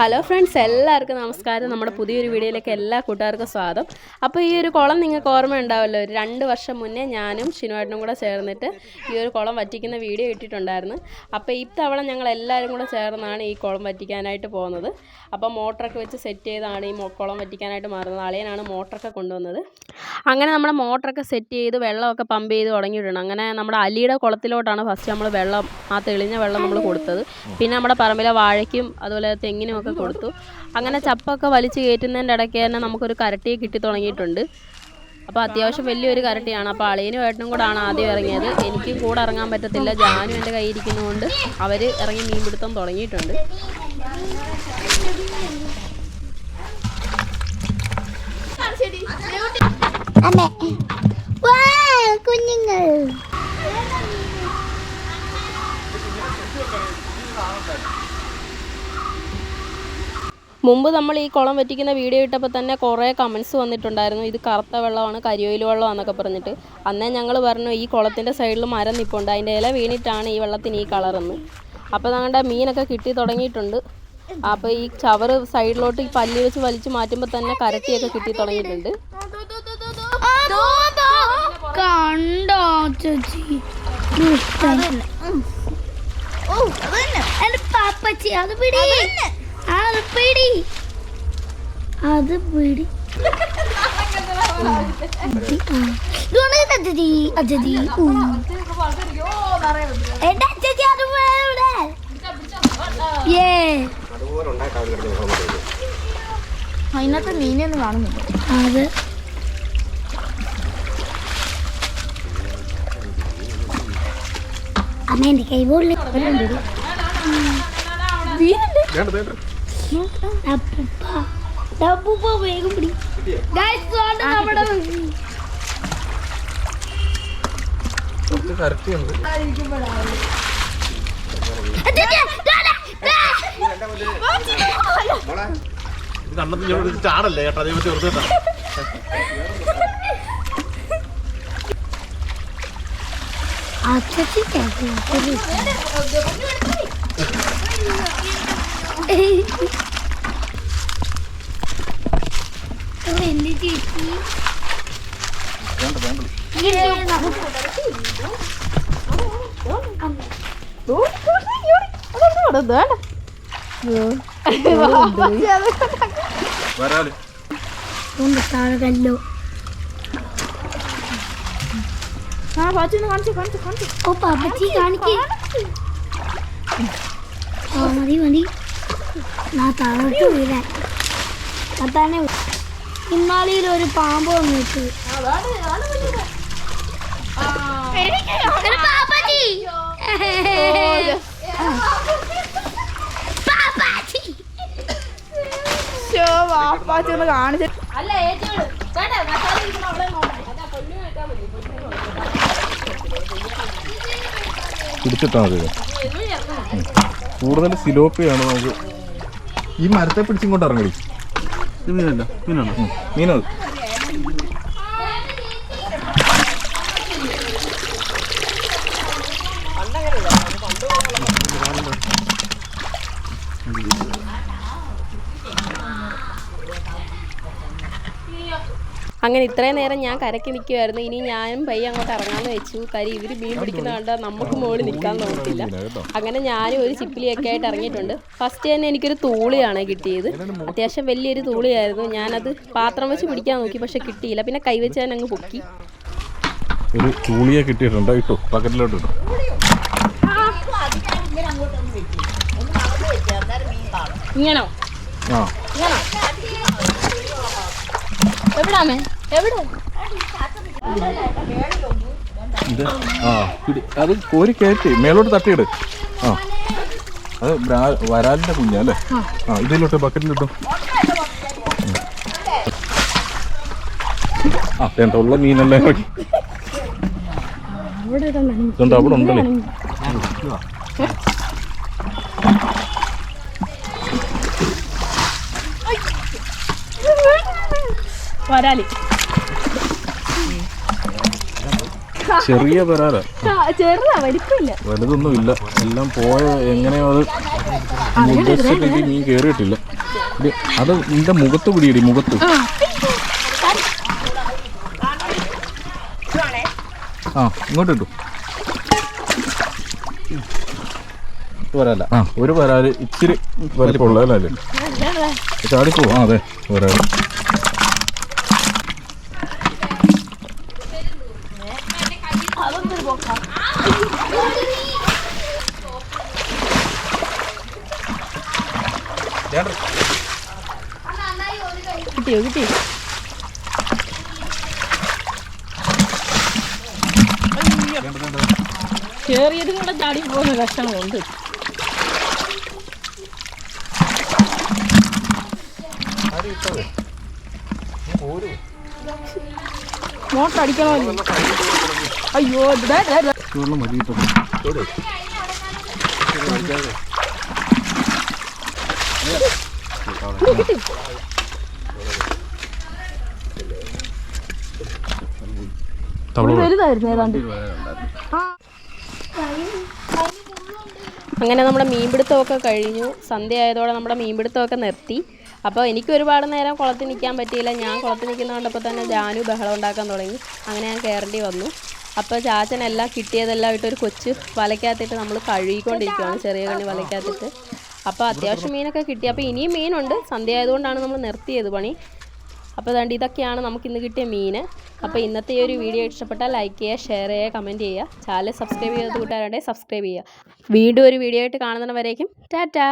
Hello friends എല്ലാവർക്കും നമസ്കാരം. നമ്മുടെ പുതിയൊരു വീഡിയോയിലേക്ക് എല്ലാ കൂട്ടുകാർക്കും സ്വാഗതം. അപ്പോൾ ഈ ഒരു കുളം നിങ്ങൾക്ക് ഓർമ്മ ഉണ്ടാവുമല്ലോ ഒരു രണ്ട് വർഷം മുന്നേ ഞാനും ഷിനുവായിട്ടും കൂടെ ചേർന്നിട്ട് ഈ ഒരു കുളം വറ്റിക്കുന്ന വീഡിയോ ഇട്ടിട്ടുണ്ടായിരുന്നു. അപ്പോൾ ഇത്തവണ ഞങ്ങൾ എല്ലാവരും കൂടെ ചേർന്നാണ് ഈ കുളം വറ്റിക്കാനായിട്ട് പോകുന്നത്. അപ്പോൾ മോട്ടറൊക്കെ വെച്ച് സെറ്റ് ചെയ്താണ് ഈ കുളം വറ്റിക്കാനായിട്ട് മാറുന്നത്. അളിയനാണ് മോട്ടറൊക്കെ കൊണ്ടുവന്നത്. അങ്ങനെ നമ്മുടെ മോട്ടറൊക്കെ സെറ്റ് ചെയ്ത് വെള്ളമൊക്കെ പമ്പ് ചെയ്ത് തുടങ്ങിയിട്ടുണ്ട്. അങ്ങനെ നമ്മുടെ അലിയുടെ കുളത്തിലോട്ടാണ് ഫസ്റ്റ് നമ്മൾ വെള്ളം ആ തെളിഞ്ഞ വെള്ളം നമ്മൾ കൊടുത്തത്. പിന്നെ നമ്മുടെ പറമ്പിലെ വാഴയ്ക്കും അതുപോലെ തെങ്ങിനും ഒക്കെ കൊടുത്തു. അങ്ങനെ ചപ്പൊക്കെ വലിച്ചു കയറ്റുന്നതിന്റെ ഇടയ്ക്ക് തന്നെ നമുക്കൊരു കരട്ടിയെ കിട്ടി തുടങ്ങിയിട്ടുണ്ട്. അപ്പോൾ അത്യാവശ്യം വലിയൊരു കരട്ടിയാണ്. അപ്പോൾ അളിയനും ഏട്ടനും കൂടാണ് ആദ്യം ഇറങ്ങിയത്. എനിക്കും കൂടെ ഇറങ്ങാൻ പറ്റത്തില്ല. ജാനും എന്റെ കയ്യിൽ ഇരിക്കുന്നതുകൊണ്ട് അവർ ഇറങ്ങി മീൻ പിടുത്തം തുടങ്ങിയിട്ടുണ്ട്. കുഞ്ഞുങ്ങൾ. മുമ്പ് നമ്മൾ ഈ കുളം വറ്റിക്കുന്ന വീഡിയോ ഇട്ടപ്പോൾ തന്നെ കുറേ കമൻസ് വന്നിട്ടുണ്ടായിരുന്നു ഇത് കറുത്ത വെള്ളമാണ് കരിയോയിൽ വെള്ളമാണെന്നൊക്കെ പറഞ്ഞിട്ട് അന്നേ ഞങ്ങൾ പറഞ്ഞു ഈ കുളത്തിന്റെ സൈഡിൽ മരം നിൽപ്പുണ്ട് അതിന്റെ ഇല വീണിട്ടാണ് ഈ വെള്ളത്തിന് ഈ കളറെന്ന് അപ്പോൾ ഞങ്ങളുടെ മീനൊക്കെ കിട്ടി തുടങ്ങിയിട്ടുണ്ട് അപ്പോൾ ഈ ചവർ സൈഡിലോട്ട് ഈ പല്ലി വെച്ച് വലിച്ചു മാറ്റുമ്പോൾ തന്നെ കരട്ടിയൊക്കെ കിട്ടി തുടങ്ങിയിട്ടുണ്ട് കണ്ടോ ചേച്ചി ഓ എന്റെ പാപ്പച്ചി അത് പിടി പിടി. അത് പിടി. ഇതുകൊണ്ട് അജതി അജതി എന്റെ അജതി അത് ഏ. അതിനകത്ത് മീനൊന്നും കാണുന്നില്ല. അത്. അമ്മ എന്റെ കൈ പോളിൽ വേഗം പിടി നമ്മുടെ. കണ്ണത്തിന് ചാടല്ലേ ചേട്ടാ അതേ ചെറുതാ അച്ചച്ചി കേട്ടോ എന്റെ ചേച്ചി താഴെല്ലോ ആ പാച്ചൊന്ന് കാണിച്ചു കാണിച്ചു കാണിച്ചു. ഓ പാപ്പച്ചി കാണിക്ക്. ആ മതി മതി. നാ താഴോട്ട് വീഴാൻ. അതാണ്. ഇന്നാളിയിൽ ഒരു പാമ്പ് വന്നിട്ട് പാപ്പാച്ചി പാപ്പാച്ചി പാച്ചൊന്ന് കാണിച്ചു പിടിച്ചിട്ടാ മതി. കൂടുതൽ സിലോപ്പിയാണ് നമുക്ക്. ഈ മരത്തെ പിടിച്ചിങ്ങോട്ട് ഇറങ്ങി മീനല്ല മീനാണ്? മീനത് അങ്ങനെ ഇത്രയും നേരം ഞാൻ കരക്കി നിൽക്കുമായിരുന്നു ഇനി ഞാനും പയ്യെ അങ്ങോട്ട് ഇറങ്ങാമെന്ന് വെച്ചു. കാര്യം ഇവർ മീൻ പിടിക്കുന്ന കണ്ട നമുക്ക് മുകളിൽ നിൽക്കാൻ നോക്കില്ല അങ്ങനെ ഞാനും ഒരു ചിപ്പിലിയൊക്കെ ആയിട്ട് ഇറങ്ങിയിട്ടുണ്ട്. ഫസ്റ്റ് തന്നെ എനിക്കൊരു തൂളിയാണ് കിട്ടിയത്. അത്യാവശ്യം വലിയൊരു തൂളിയായിരുന്നു. ഞാനത് പാത്രം വെച്ച് പിടിക്കാൻ നോക്കി പക്ഷെ കിട്ടിയില്ല. പിന്നെ കൈവച്ച് തന്നെ അങ്ങ് പൊക്കി. ഒരു തൂളിയെ കിട്ടിയിട്ടുണ്ട്. ഇട്ടു ഇങ്ങനോ ആ. എവിടാമേ? എവിടെ? ഇത്? ആ പിടി അത് കോരി കയറ്റി മേലോട്ട് തട്ടിയിട്. ആ. അത് വരാലിന്റെ കുഞ്ഞാ അല്ലേ? ആ. ഇതിലോട്ട് ബക്കറ്റിലിട്ടു. ആ വേണ്ട ഉള്ള മീനെല്ലാം ഇറക്കി. അവിടെ ഉണ്ടല്ലേ? വരാലി ചെറിയ പരാല. ചെറുതാ വലിപ്പമില്ല വലുതൊന്നും ഇല്ല. എല്ലാം പോയ എങ്ങനെയോ അത് ഉദ്ദേശിച്ചിട്ട് കയറിയിട്ടില്ല ഇത് അത് നിന്റെ മുഖത്ത് പിടിയിടി മുഖത്ത്. ആ. ഇങ്ങോട്ട് ഇട്ടു. വരാല ആ. ഒരു വരാൽ ഇച്ചിരി വലിപ്പമുള്ള അല്ലേ ചാടിപ്പോ ആ അതെ വരാൽ കിട്ടിയോ കിട്ടി കേറിയതും കൂടെ ചാടി പോകുന്ന കഷ്ടങ്ങളുണ്ട് മോട്ടർ അയ്യോ. വെള്ളം വലുതായിരുന്നു ഏതാണ്ട്. അങ്ങനെ നമ്മുടെ മീൻപിടുത്തമൊക്കെ കഴിഞ്ഞു. സന്ധ്യ ആയതോടെ നമ്മുടെ മീൻപിടുത്തമൊക്കെ നിർത്തി. അപ്പോൾ എനിക്ക് ഒരുപാട് നേരം കുളത്തിൽ നിൽക്കാൻ പറ്റിയില്ല. ഞാൻ കുളത്തിൽ നിൽക്കുന്നതുകൊണ്ടപ്പോൾ തന്നെ ജാനു ബഹളം ഉണ്ടാക്കാൻ തുടങ്ങി. അങ്ങനെ ഞാൻ കയറേണ്ടി വന്നു. അപ്പോൾ ചാച്ചനെല്ലാം കിട്ടിയതെല്ലാം ഇട്ട് ഒരു കൊച്ച് വലയ്ക്കകത്തിട്ട് നമ്മൾ കഴുകിക്കൊണ്ടിരിക്കുകയാണ് ചെറിയ കണ്ണി വലയ്ക്കകത്തിട്ട്. അപ്പോൾ അത്യാവശ്യം മീനൊക്കെ കിട്ടി. അപ്പോൾ ഇനിയും മീനുണ്ട്. സന്ധ്യ ആയതുകൊണ്ടാണ് നമ്മൾ നിർത്തിയത് പണി. അപ്പോൾ അതുകൊണ്ട് ഇതൊക്കെയാണ് നമുക്ക് ഇന്ന് കിട്ടിയ മീൻ അപ്പോൾ ഇന്നത്തെ ഈ ഒരു വീഡിയോ ഇഷ്ടപ്പെട്ടാൽ ലൈക്ക് ചെയ്യുക ഷെയർ ചെയ്യുക കമന്റ് ചെയ്യുക. ചാനൽ സബ്സ്ക്രൈബ് ചെയ്ത് കൂട്ടുകാരുടെ സബ്സ്ക്രൈബ് ചെയ്യുക. വീണ്ടും ഒരു വീഡിയോ ആയിട്ട് കാണുന്നവരേക്കും ടാറ്റാ.